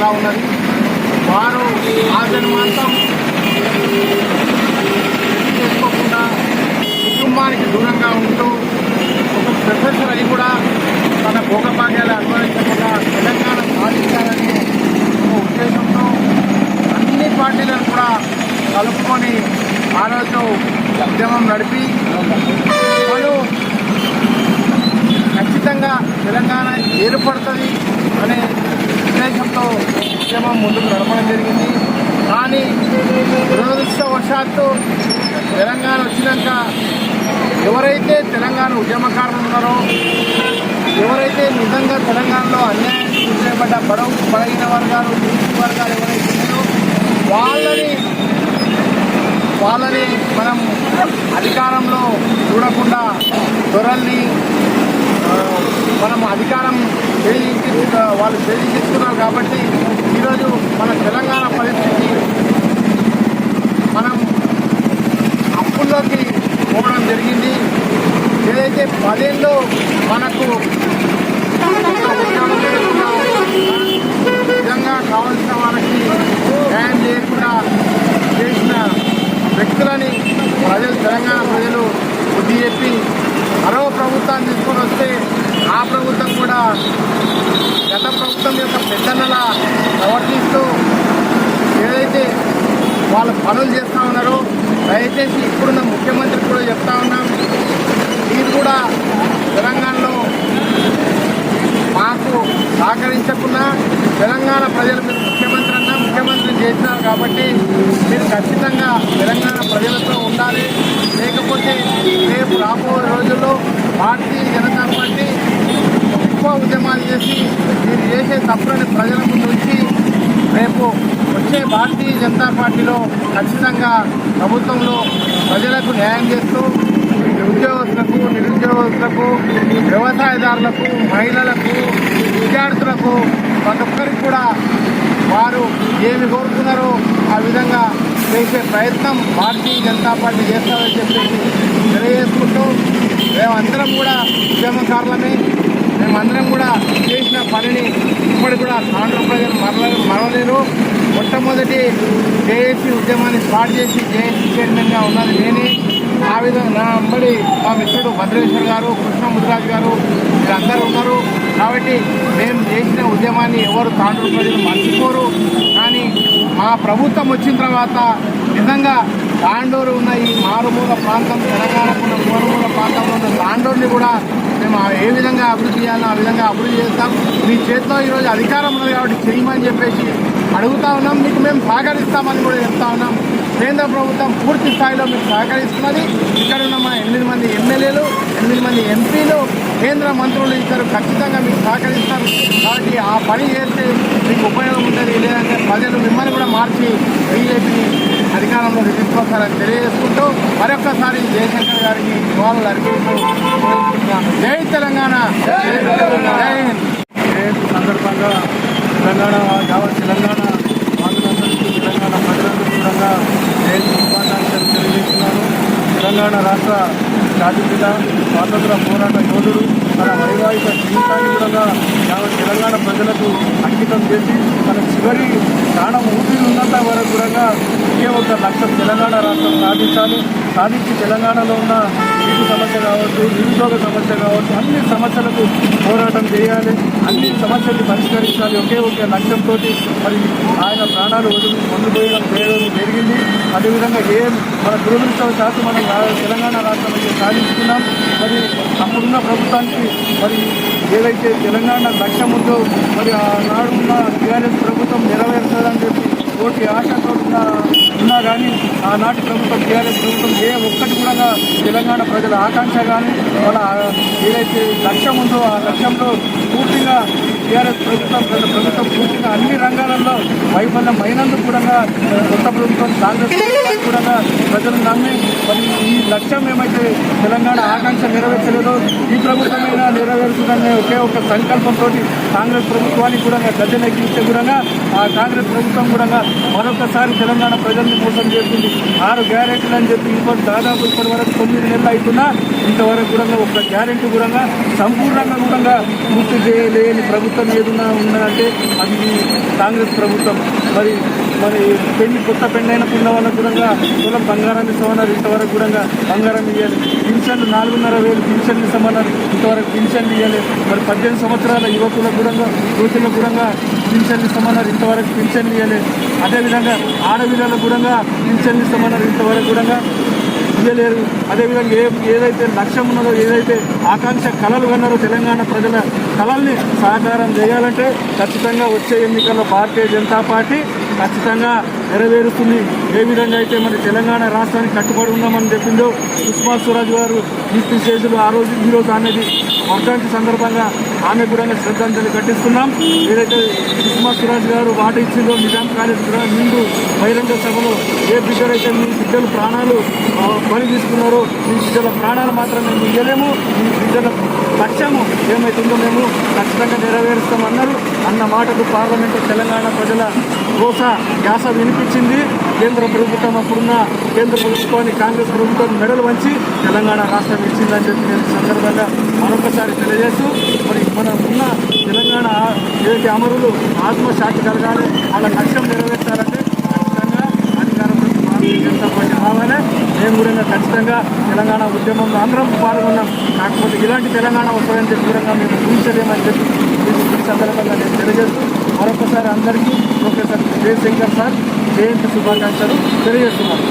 చాలా ఉన్నది. వారు ఆ మాత్రం చేసుకోకుండా కుటుంబానికి దూరంగా ఉంటూ ఒక ప్రొఫెసర్ అని కూడా తన భోగభాగ్యాలు అనుభవించకుండా తెలంగాణ సాధించాలనే ఒక ఉద్దేశంతో అన్ని పార్టీలను కూడా కలుపుకొని ఆ రోజు ఉద్యమం నడిపి వాళ్ళు ఖచ్చితంగా తెలంగాణ ఏర్పడుతుంది. ఉద్యమకారులు ఉన్నారో ఎవరైతే నిజంగా తెలంగాణలో అన్యాయం చేపడ్డ బడవ బలహీన వర్గాలు వర్గాలు ఎవరైతే ఉన్నారో వాళ్ళని వాళ్ళని మనం అధికారంలో చూడకుండా దొరల్ని మనం అధికారం చేయించి వాళ్ళు చేయించుకున్నారు కాబట్టి ఈరోజు మన తెలంగాణ పరిస్థితి మనం అప్పుల్లోకి పోవడం జరిగింది. ఏదైతే పదేళ్ళు మనకు లేకుండా నిజంగా కావాల్సిన వాళ్ళకి న్యాయం చేయకుండా చేసిన వ్యక్తులని ప్రజలు తెలంగాణ ప్రజలు బుద్ధి చెప్పి మరో ప్రభుత్వాన్ని తీసుకొని వస్తే ఆ ప్రభుత్వం కూడా గత ప్రభుత్వం యొక్క పెద్దన్నలా ప్రవర్తిస్తూ ఏదైతే వాళ్ళు పనులు చేస్తూ ఉన్నారో దయచేసి ఇప్పుడున్న ముఖ్యమంత్రి కూడా చెప్తా ఉన్నాం. కూడా తెలంగాణలో మాకు సహకరించకుండా తెలంగాణ ప్రజలు మీరు ముఖ్యమంత్రి అన్నా ముఖ్యమంత్రి చేసినారు కాబట్టి మీరు ఖచ్చితంగా తెలంగాణ ప్రజలతో ఉండాలి. లేకపోతే రేపు రాబోయే రోజుల్లో భారతీయ జనతా పార్టీ ఎక్కువ ఉద్యమాలు చేసి మీరు చేసే తప్పులని ప్రజల ముందు వచ్చి రేపు వచ్చే భారతీయ జనతా పార్టీలో ఖచ్చితంగా ప్రభుత్వంలో ప్రజలకు న్యాయం చేస్తూ ఉద్యోగస్తులకు నిరుద్యోగస్తులకు వ్యవసాయదారులకు మహిళలకు విద్యార్థులకు ప్రతి ఒక్కరికి కూడా వారు ఏమి కోరుతున్నారో ఆ విధంగా చేసే ప్రయత్నం భారతీయ జనతా పార్టీ చేస్తామని చెప్పేసి తెలియజేసుకుంటూ మేమందరం కూడా ఉద్యమకారులమే మేమందరం కూడా చేసిన పనిని ఇప్పటి కూడా ఆంధ్ర ప్రజలు మరల మరవలేరు. మొట్టమొదటి జేఏసీ ఉద్యమాన్ని స్టార్ట్ చేసి జేఏసీ చైర్మన్గా ఉన్నది నేనే. ఆ విధంగా నా అంబడి మా మిత్రుడు భద్రేశ్వర్ గారు కృష్ణ ముద్రాజ్ గారు వీళ్ళందరూ ఉన్నారు. కాబట్టి మేము చేసిన ఉద్యమాన్ని ఎవరు తాండ్రు ప్రజలు మర్చిపోరు. కానీ మా ప్రభుత్వం వచ్చిన తర్వాత నిజంగా తాండూరు ఉన్న ఈ మారుమూల ప్రాంతం తెలంగాణకు ఉన్న మారుమూల ప్రాంతంలో ఉన్న తాండూరుని కూడా మేము ఏ విధంగా అభివృద్ధి చేయాలో ఆ విధంగా అభివృద్ధి చేస్తాం. మీ చేతిలో ఈరోజు అధికారం ఉన్నది కాబట్టి చేయమని చెప్పేసి అడుగుతా ఉన్నాం. మీకు మేము సహకరిస్తామని కూడా చెప్తా ఉన్నాం. కేంద్ర ప్రభుత్వం పూర్తి స్థాయిలో మీకు సహకరిస్తున్నది. ఇక్కడ ఉన్న మా ఎనిమిది మంది ఎమ్మెల్యేలు ఎనిమిది మంది ఎంపీలు కేంద్ర మంత్రులు ఇద్దరు ఖచ్చితంగా మీకు సహకరిస్తారు. కాబట్టి ఆ పని చేస్తే మీకు ఉపయోగం ఉంటుంది. లేదంటే ప్రజలు మిమ్మల్ని కూడా మార్చి బీజేపీని అధికారంలోకి తీసుకొస్తారని తెలియజేసుకుంటూ మరొక్కసారి జయశంకర్ గారికి నివాళులు అర్పిస్తూ జై తెలంగాణ! జై హింద్! సందర్భంగా తెలంగాణ కావాలి తెలంగాణ ఆంధ్రప్రదేశ్ తెలంగాణ ప్రజలందరూ కూడా జయంతి శుభాకాంక్షలు తెలియజేస్తున్నాను తెలంగాణ రాష్ట్ర జాతిపిత స్వాతంత్ర పోరాట యోధుడు తన వైవాహిక జీవితాన్ని కూడా యావత్ తెలంగాణ ప్రజలకు అంకితం చేసి తన చివరి ప్రాణం ఊపిరి ఉన్నంత వరకు కూడా ఒకే ఒక లక్ష్యం తెలంగాణ రాష్ట్రం సాధించాలి సాధించి తెలంగాణలో ఉన్న నీటి సమస్య కావచ్చు నిరుద్యోగ సమస్య కావచ్చు అన్ని సమస్యలకు పోరాటం చేయాలి. అన్ని సమస్యల్ని పరిష్కరించాలి. ఒకే ఒకే లక్ష్యంతో మరి ఆయన ప్రాణాలు వదిలి పొందిపోయడం చేయడం జరిగింది. అదేవిధంగా ఏ మన దురదృష్టవశాత్తు మనం తెలంగాణ రాష్ట్రం సాధించుకున్నాం. మరి అప్పుడున్న ప్రభుత్వానికి మరి ఏదైతే తెలంగాణ లక్ష్యం ఉందో మరి ఆనాడున్న టీఆర్ఎస్ ప్రభుత్వం నెరవేరుతుందని చెప్పి కోటి ఆశతో ఉన్న ఆనాటి ప్రభుత్వం టీఆర్ఎస్ ప్రభుత్వం ఏ ఒక్కటి కూడా తెలంగాణ ప్రజల ఆకాంక్ష కానీ వాళ్ళ ఏదైతే లక్ష్యం ఉందో ఆ లక్ష్యంలో పూర్తిగా టీఆర్ఎస్ ప్రభుత్వం గత ప్రభుత్వం పూర్తిగా అన్ని రంగాలలో వైఫల్యం అయినందుకు కూడా కొత్త ప్రభుత్వం కాంగ్రెస్ కూడా ప్రజలు నమ్మి మరి ఈ లక్ష్యం ఏమైతే తెలంగాణ ఆకాంక్ష నెరవేర్చలేదో ఈ ప్రభుత్వమైనా నెరవేరుతుందనే ఒకే ఒక సంకల్పంతో కాంగ్రెస్ ప్రభుత్వానికి కూడా గద్దెనెక్కిస్తే కూడా ఆ కాంగ్రెస్ ప్రభుత్వం కూడా మరొకసారి తెలంగాణ ప్రజల్ని మోసం చేస్తుంది. ఆరు గ్యారెంటీలు అని చెప్పి ఇంకోటి దాదాపు ఇప్పటి వరకు తొమ్మిది నెలలు అవుతున్నా ఇంతవరకు కూడా ఒక గ్యారెంటీ కూడా సంపూర్ణంగా కూడా పూర్తి చేయలేని ప్రభుత్వం ఏదన్నా ఉన్నదంటే అది కాంగ్రెస్ ప్రభుత్వం. మరి మరి పెళ్ళి కొత్త పెళ్ళైన పిల్ల వాళ్ళకు కూడా కులం బంగారం ఇస్తామన్నారు ఇంతవరకు కూడా బంగారం ఇవ్వాలి పింఛన్లు నాలుగున్నర వేలు పింఛన్లు ఇస్తామన్నారు ఇంతవరకు పింఛన్లు ఇవ్వాలి మరి పద్దెనిమిది సంవత్సరాల యువకులకు కూడా యువతులకు కూడా పింఛన్లు ఇస్తామన్నారు ఇంతవరకు పింఛన్లు ఇవ్వాలి అదేవిధంగా ఆడపిల్లలకు కూడా పింఛన్ ఇస్తామన్నారు ఇంతవరకు కూడా ఇయ్యలేరు. అదేవిధంగా ఏ ఏదైతే లక్ష్యం ఉన్నదో ఏదైతే ఆకాంక్ష కళలు కన్నారో తెలంగాణ ప్రజల కళల్ని సాకారం చేయాలంటే ఖచ్చితంగా వచ్చే ఎన్నికల్లో భారతీయ జనతా పార్టీ ఖచ్చితంగా నెరవేరుస్తుంది. ఏ విధంగా అయితే మరి తెలంగాణ రాష్ట్రానికి కట్టుబడి ఉన్నామని చెప్పిందో సుష్మా స్వరాజ్ గారు కీర్తి చేతులు ఆ రోజు ఈ రోజు అనేది వర్ధంతి సందర్భంగా ఆమె కూడా శ్రద్ధాంజలి ఘటిస్తున్నాం. ఏదైతే సుష్మా స్వరాజ్ గారు మాట ఇచ్చిందో నిజాం కాలేజ్ ముందు బహిరంగ సభలో ఏ బిడ్డలైతే మీ బిడ్డలు ప్రాణాలు బలి తీసుకున్నారో మీ బిడ్డల ప్రాణాలు మాత్రం మేము ఇవ్వలేము మీ బిడ్డల లక్ష్యము ఏమైతుందో మేము ఖచ్చితంగా నెరవేరుస్తామన్నారు. అన్న మాటకు పార్లమెంటు తెలంగాణ ప్రజల రోస యాస వినిపించింది. కేంద్ర ప్రభుత్వం అప్పుడున్న కేంద్ర ప్రభుత్వాన్ని కాంగ్రెస్ ప్రభుత్వం మెడలు వంచి తెలంగాణ రాష్ట్రం ఇచ్చిందని చెప్పి నేను సందర్భంగా మరొకసారి తెలియజేస్తూ మరి మనం ఉన్న తెలంగాణ ఏటి అమరులు ఆత్మశాంతి కలగాలి. వాళ్ళ లక్ష్యం నెరవేర్చాలంటే ఖచ్చితంగా అధికారంలోకి భారతీయ జనతా పార్టీ రావాలి మేము కూడా ఖచ్చితంగా తెలంగాణ ఉద్యమంలో అందరం పాల్గొన్నాం. కాకపోతే ఇలాంటి తెలంగాణ వస్తుందని చెప్పి కూడా మేము ఊహించలేమని చెప్పి ఈ సందర్భంగా నేను తెలియజేస్తూ మరొకసారి అందరికీ ప్రొఫెసర్ జయశంకర్ సార్ జయంతి శుభాకాంక్షలు తెలియజేస్తున్నాను.